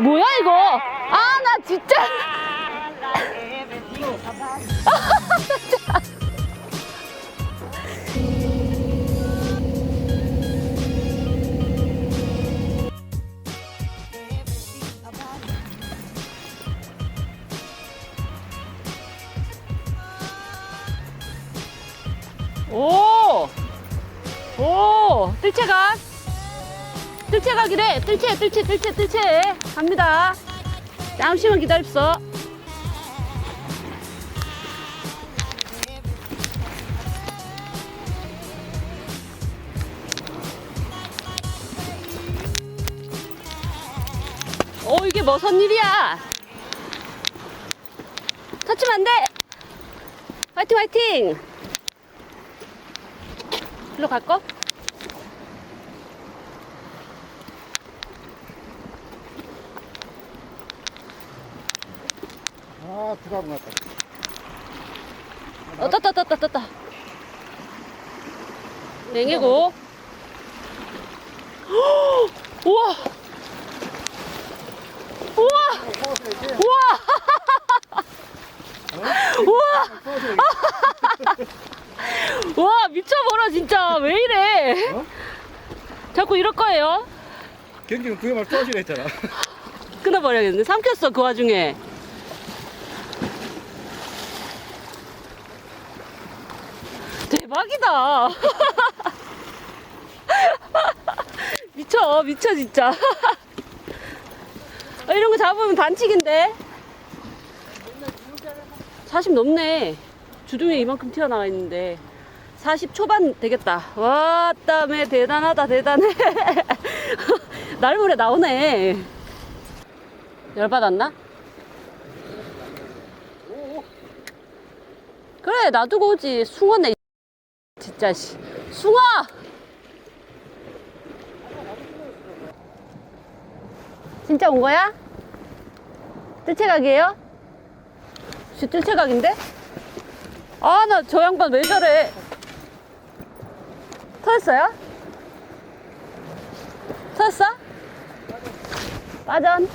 뭐야 이거? 아 나 진짜. 오! 오! 뜰채각! 뜰채각이래! 뜰채, 뜰채, 뜰채, 뜰채! 갑니다. 잠시만 기다립소. 오, 이게 무슨 일이야? 터치면 안 돼! 화이팅, 화이팅! 일로 갈까? 들어간 것 같다. 어, 떴다, 떴다, 떴다. 냉이고. 우와! 우와! 우와! 우와! 와, 미쳐버려, 진짜. 왜 이래? 어? 자꾸 이럴 거예요. 경기는 말 쏘시라 했잖아. 끊어버려야겠네. 삼켰어, 그 와중에. 대박이다. 미쳐, 미쳐, 진짜. 아, 이런 거 잡으면 반칙인데? 40 넘네. 주둥이에 이만큼 튀어나와 있는데. 40 초반 되겠다. 와, 땀에 대단하다, 대단해. 날물에 나오네. 열받았나? 그래, 놔두고 오지. 숭어네. 씨. 숭어! 진짜 온 거야? 뜰채각이에요? 씨, 뜰채각인데? 아, 나 저 양반 왜 저래? 터졌어요? 터졌어? 빠전.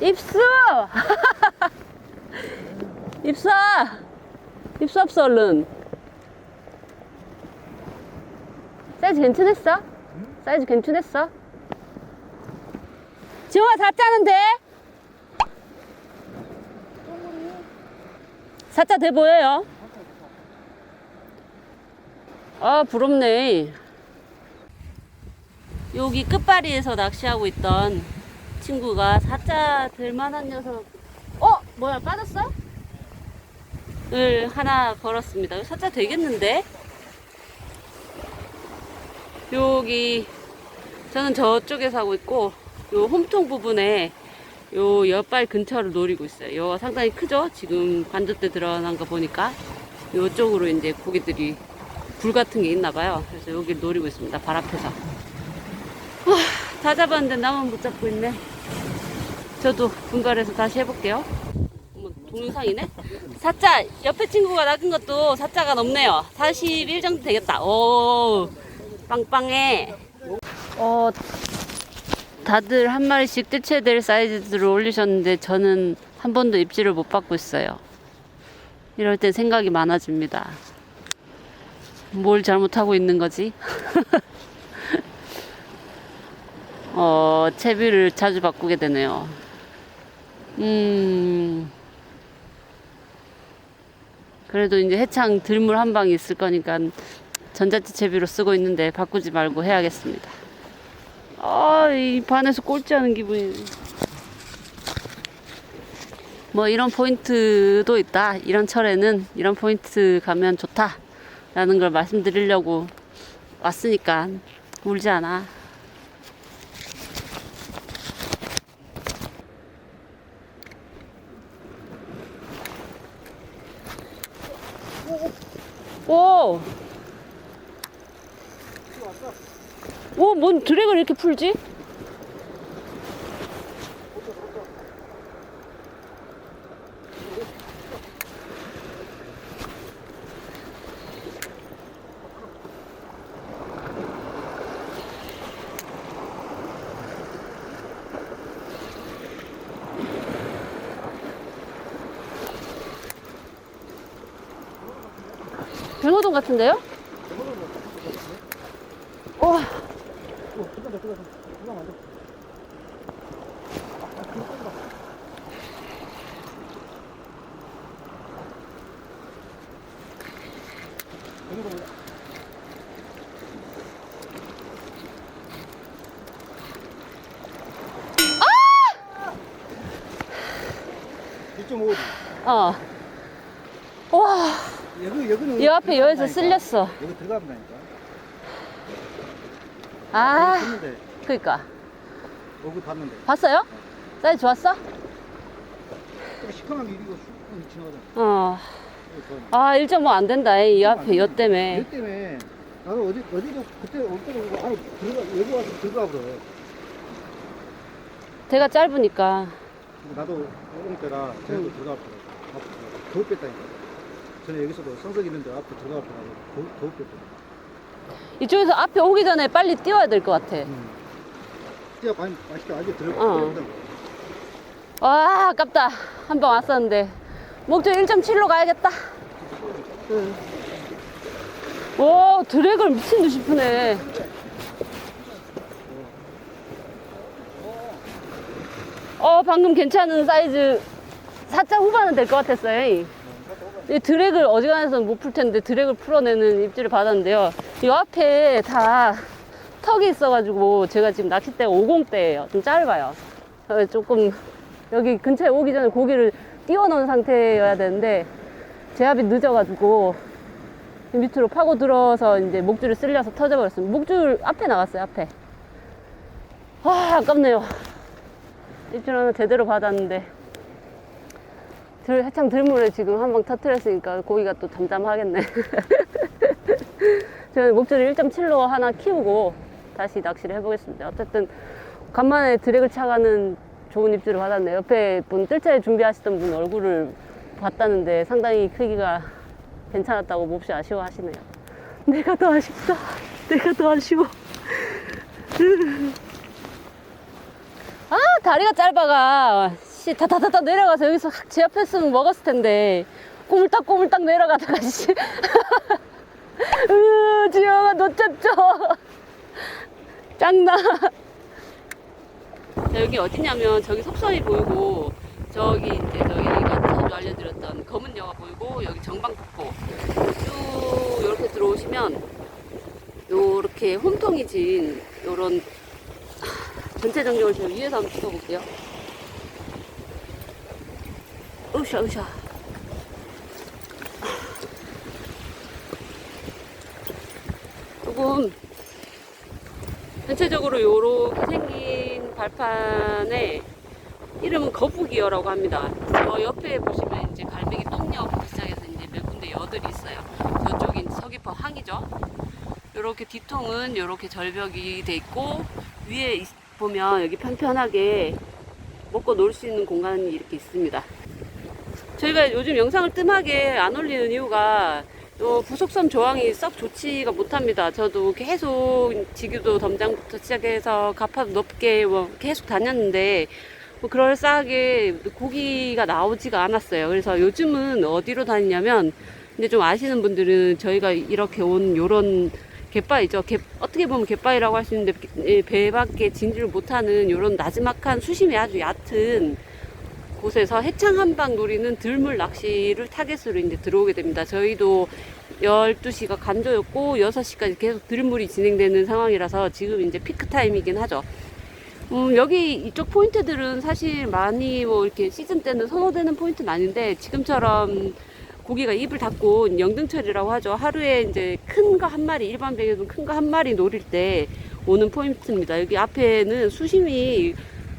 입수! 입사! 입수 없어, 얼른. 사이즈 괜찮았어? 사이즈 괜찮았어? 지영아, 다 짜는데? 사자 돼 보여요? 아, 부럽네. 여기 끝바리에서 낚시하고 있던 친구가 사자 될 만한 녀석, 어? 뭐야, 빠졌어? 을 하나 걸었습니다. 사자 되겠는데? 여기, 저는 저쪽에서 하고 있고, 요 홈통 부분에 요 옆발 근처를 노리고 있어요. 요 상당히 크죠? 지금 관저대 들어간 거 보니까. 요쪽으로 이제 고기들이 불 같은 게 있나 봐요. 그래서 여기를 노리고 있습니다. 발 앞에서. 와, 다 잡았는데 나만 못 잡고 있네. 저도 분갈해서 다시 해볼게요. 어머, 동영상이네? 사자, 옆에 친구가 낚은 것도 사자가 넘네요. 41 정도 되겠다. 오, 빵빵해. 어, 다들 한 마리씩 뜰채될 사이즈로 올리셨는데 저는 한 번도 입질을 못 받고 있어요. 이럴 땐 생각이 많아집니다. 뭘 잘못하고 있는 거지? 어, 채비를 자주 바꾸게 되네요. 음. 그래도 이제 해창 들물 한 방이 있을 거니까 전자채 채비로 쓰고 있는데 바꾸지 말고 해야겠습니다. 아, 이 반에서 꼴찌하는 기분이. 뭐 이런 포인트도 있다. 이런 철에는 이런 포인트 가면 좋다. 라는 걸 말씀드리려고 왔으니까 울지 않아. 오! 오, 뭔 드랙을 이렇게 풀지? 중호동 같은데요? 와, 어디? 어. 와, 여기 여기는 이 앞에 여기서 들어간다니까. 쓸렸어. 여기 들어가면다니까. 아, 그니까. 여기 봤는데. 봤어요? 사이즈 좋았어? 좀 시커멓게 이리고 슉 지나가잖아. 어. 아, 1.5 안 된다. 이 앞에 여 때문에. 여 때문에 나도 어디 어디로 그때 올 때로 안에 들어가 여기 와서 들어가 버려. 대가 짧으니까. 근데 나도 올 때라 저기로 들어가 더욱 뺐다니까. 전에 여기서도 성석 있는데 앞에 들어가 버려. 더욱 뺐다. 이쪽에서 앞에 오기 전에 빨리 뛰어야 될 것 같아. 많이 맛있다. 아직 들어가. 어. 들어간다고. 와, 아깝다. 한 번 왔었는데. 목적 1.7로 가야겠다. 응. 오, 드랙을 미친 듯이 푸네. 어, 방금 괜찮은 사이즈 4자 후반은 될 것 같았어요. 이 드랙을 어지간해서는 못 풀 텐데 드랙을 풀어내는 입질을 받았는데요. 이 앞에 다 턱이 있어가지고 제가 지금 낚싯대가 50대예요. 좀 짧아요. 어, 조금 여기 근처에 오기 전에 고기를 띄워놓은 상태여야 되는데 제압이 늦어가지고 이 밑으로 파고 들어서 이제 목줄을 쓸려서 터져버렸습니다. 목줄 앞에 나갔어요, 앞에. 와, 아깝네요. 입질 하나 제대로 받았는데. 들, 해창 들물에 지금 한 방 터트렸으니까 고기가 또 잠잠하겠네. 저는 목줄을 1.7로 하나 키우고 다시 낚시를 해보겠습니다. 어쨌든 간만에 드랙을 차가는 좋은 입질을 받았네요. 옆에 분 뜰채 준비하시던 분 얼굴을 봤다는데 상당히 크기가 괜찮았다고 몹시 아쉬워하시네요. 내가 더 아쉽다. 내가 더 아쉬워. 아 다리가 짧아가 씨 다다다다 내려가서 여기서 확 제 앞에 으면 먹었을 텐데. 꼬물딱 꼬물딱 내려가다가 씨. 으 지영아 놓쳤죠? 짱나. 자, 여기 어디냐면 저기 속선이 보이고 저기 이제 저희가 자주 알려드렸던 검은 여가 보이고 여기 정방폭포. 쭉 이렇게 들어오시면 요렇게 홈통이 진 요런 전체 정경을 제가 위에서 한번 찍어볼게요. 으쌰, 으쌰. 조금 전체적으로 요렇게 생긴 발판에 이름은 거북이어라고 합니다. 저 옆에 보시면 이제 갈매기 똥녀부터 시작해서 이제 몇 군데 여들이 있어요. 저쪽이 서귀포 항이죠. 요렇게 뒤통은 요렇게 절벽이 돼 있고 위에 있- 보면 여기 편편하게 먹고 놀 수 있는 공간이 이렇게 있습니다. 저희가 요즘 영상을 뜸하게 안 올리는 이유가 요 부속섬 조항이 썩 좋지가 못합니다. 저도 계속 지규도 덤장부터 시작해서 가파도 높게 뭐 계속 다녔는데 뭐 그럴싸하게 고기가 나오지가 않았어요. 그래서 요즘은 어디로 다니냐면 근데 좀 아시는 분들은 저희가 이렇게 온 요런 갯바위죠. 갯- 어떻게 보면 갯바위라고 할 수 있는데 예, 배밖에 진지를 못하는 요런 나지막한 수심이 아주 얕은 곳에서 해창 한방 노리는 들물 낚시를 타겟으로 이제 들어오게 됩니다. 저희도 12시가 간조였고 6시까지 계속 들물이 진행되는 상황이라서 지금 이제 피크 타임이긴 하죠. 음, 여기 이쪽 포인트들은 사실 많이 뭐 이렇게 시즌 때는 선호되는 포인트는 아닌데 지금처럼 고기가 입을 닫고 영등철이라고 하죠. 하루에 이제 큰 거 한 마리, 일반 배에도 큰거 한 마리 노릴 때 오는 포인트입니다. 여기 앞에는 수심이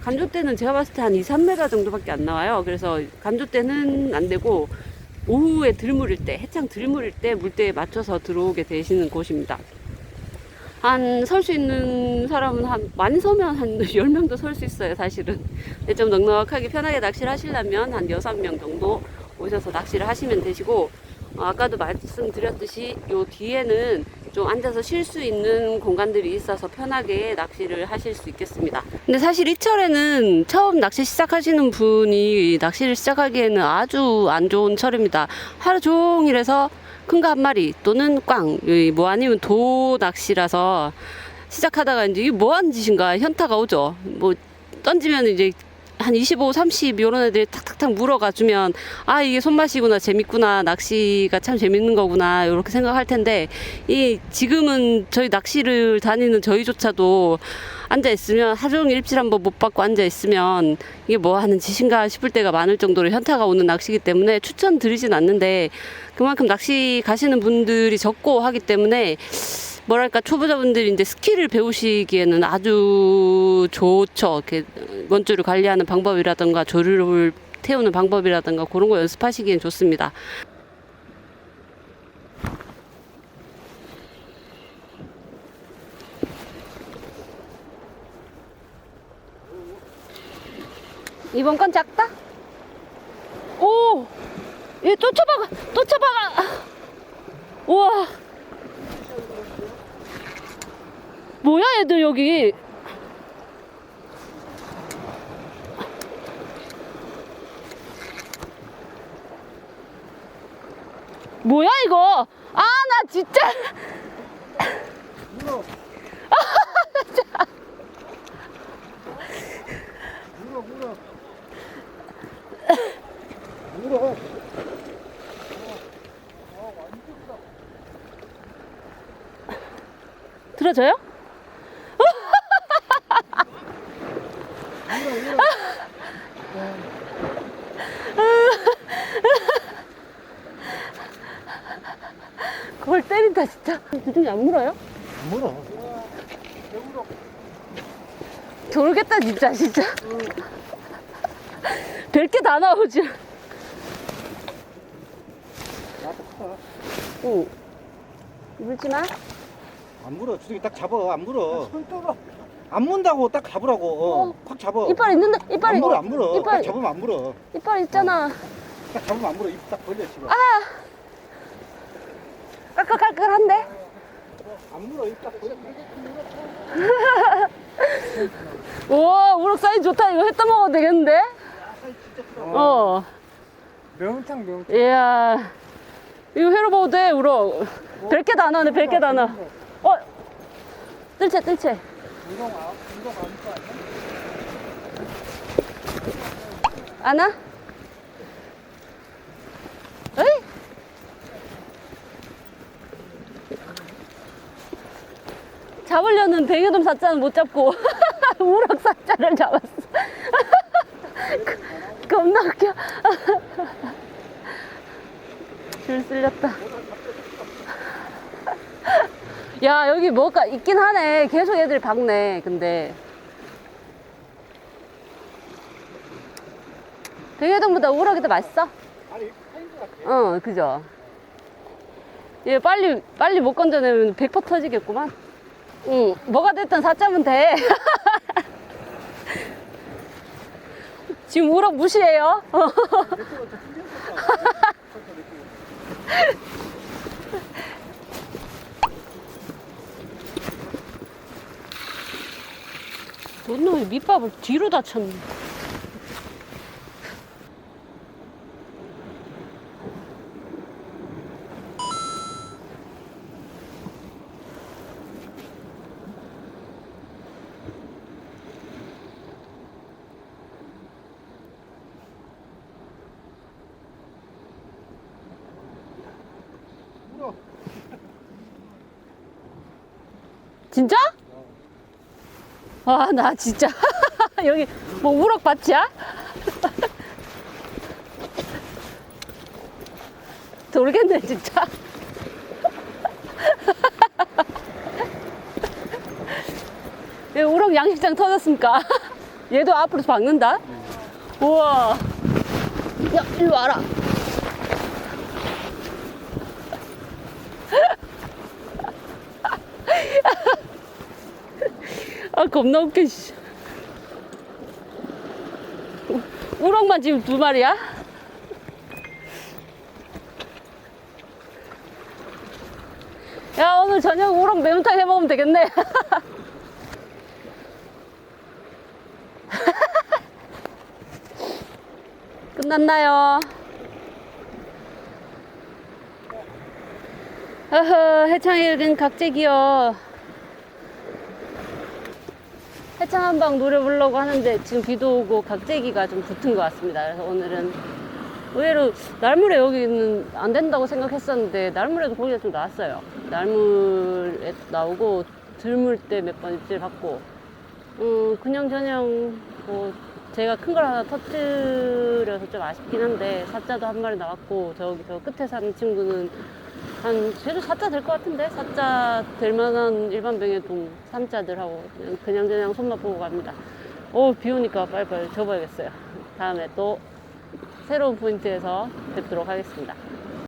간조 때는 제가 봤을 때 한 2, 3m 정도밖에 안 나와요. 그래서 간조 때는 안 되고 오후에 들물일 때, 해창 들물일 때 물때에 맞춰서 들어오게 되시는 곳입니다. 한 설 수 있는 사람은 한 많이 서면 한 10명도 설 수 있어요, 사실은. 좀 넉넉하게 편하게 낚시를 하시려면 한 6명 정도 오셔서 낚시를 하시면 되시고 어, 아까도 말씀드렸듯이 요 뒤에는 좀 앉아서 쉴 수 있는 공간들이 있어서 편하게 낚시를 하실 수 있겠습니다. 근데 사실 이 철에는 처음 낚시 시작하시는 분이 낚시를 시작하기에는 아주 안 좋은 철입니다. 하루 종일 해서 큰 거 한 마리 또는 꽝, 뭐 아니면 도 낚시라서 시작하다가 이제 이게 뭐 하는 짓인가 현타가 오죠. 뭐 던지면 이제 한 25, 30 이런 애들이 탁탁탁 물어가 주면 아 이게 손맛이구나 재밌구나 낚시가 참 재밌는 거구나 이렇게 생각할 텐데 이 지금은 저희 낚시를 다니는 저희조차도 앉아 있으면 하루 종일 입질 한번 못 받고 앉아 있으면 이게 뭐 하는 짓인가 싶을 때가 많을 정도로 현타가 오는 낚시기 때문에 추천드리진 않는데 그만큼 낚시 가시는 분들이 적고 하기 때문에 뭐랄까 초보자분들이 이제 스킬을 배우시기에는 아주 좋죠. 이렇게 원줄을 관리하는 방법이라든가 조류를 태우는 방법이라든가 그런 거 연습하시기엔 좋습니다. 이번 건 작다? 오! 얘! 또 쳐박아! 우와! 뭐야 애들 여기 뭐야 이거 아 나 진짜. 들어줘요? 그걸 때린다 진짜 두둥이 안 물어요? 물어. 돌겠다 진짜 진짜 별게 다 나오지 나도 커. 응 물지 마 안 물어. 주둥이 딱 잡아. 안 물어. 손 떠라. 안 문다고 딱 잡으라고. 어. 어. 확 잡아. 이빨 있는데 이빨 안 물어, 안 물어. 이빨 딱 잡으면 안 물어. 이빨 있잖아 딱 잡으면 안 물어. 입 딱 벌려 지금. 깔깔깔깔한데 안 물어. 벌려. 우와 우럭 사이즈 좋다 이거 회 떠먹어도 되겠는데 어 매운탕 매운탕. 이야 이거 회로 먹어도 돼 우럭 별게 다 나네 별게 다 나. 어 뜰채 뜰채 이거 아닐 거 아니야? 안아? 잡으려는 뱅에돔 사자는 못 잡고 우럭 사자를 잡았어. 겁나 웃겨. 줄 쓸렸다. 야 여기 뭐가 있긴 하네. 계속 애들이 박네. 근데 뱅에돔보다 우럭이 더 맛있어? 아니. 어, 그죠. 얘 빨리, 빨리 못 건져내면 100% 터지겠구만. 응, 뭐가 됐든 사자면 돼. 지금 우럭 무시해요. 너놈이 밑밥을 뒤로 다쳤네. 진짜? 와, 나 진짜. 여기 뭐 우럭 밭이야? 돌겠네, 진짜. 얘 우럭 양식장 터졌습니까? 얘도 앞으로 박는다? 우와. 야, 일로 와라. 겁나 웃겨 우럭만 지금 두 마리야? 오늘 저녁 우럭 매운탕 해 먹으면 되겠네. 끝났나요? 어허, 해창일은 각재기요. 해창 한방 노래 부르려고 하는데 지금 비도 오고 각재기가 좀 붙은 것 같습니다. 그래서 오늘은 의외로 날물에 여기는 안 된다고 생각했었는데 날물에도 고기가 좀 나왔어요. 날물에 나오고 들물 때 몇 번 입질 받고 음 그냥 저냥 뭐 제가 큰 걸 하나 터뜨려서 좀 아쉽긴 한데 사자도 한 마리 나왔고 저기 저 끝에 사는 친구는 한 쟤도 사자 될 것 같은데 사자 될 만한 일반 병에도 삼자들하고 그냥 그냥 그냥 손맛 보고 갑니다. 어비 오니까 빨리빨리 접어야겠어요. 다음에 또 새로운 포인트에서 뵙도록 하겠습니다.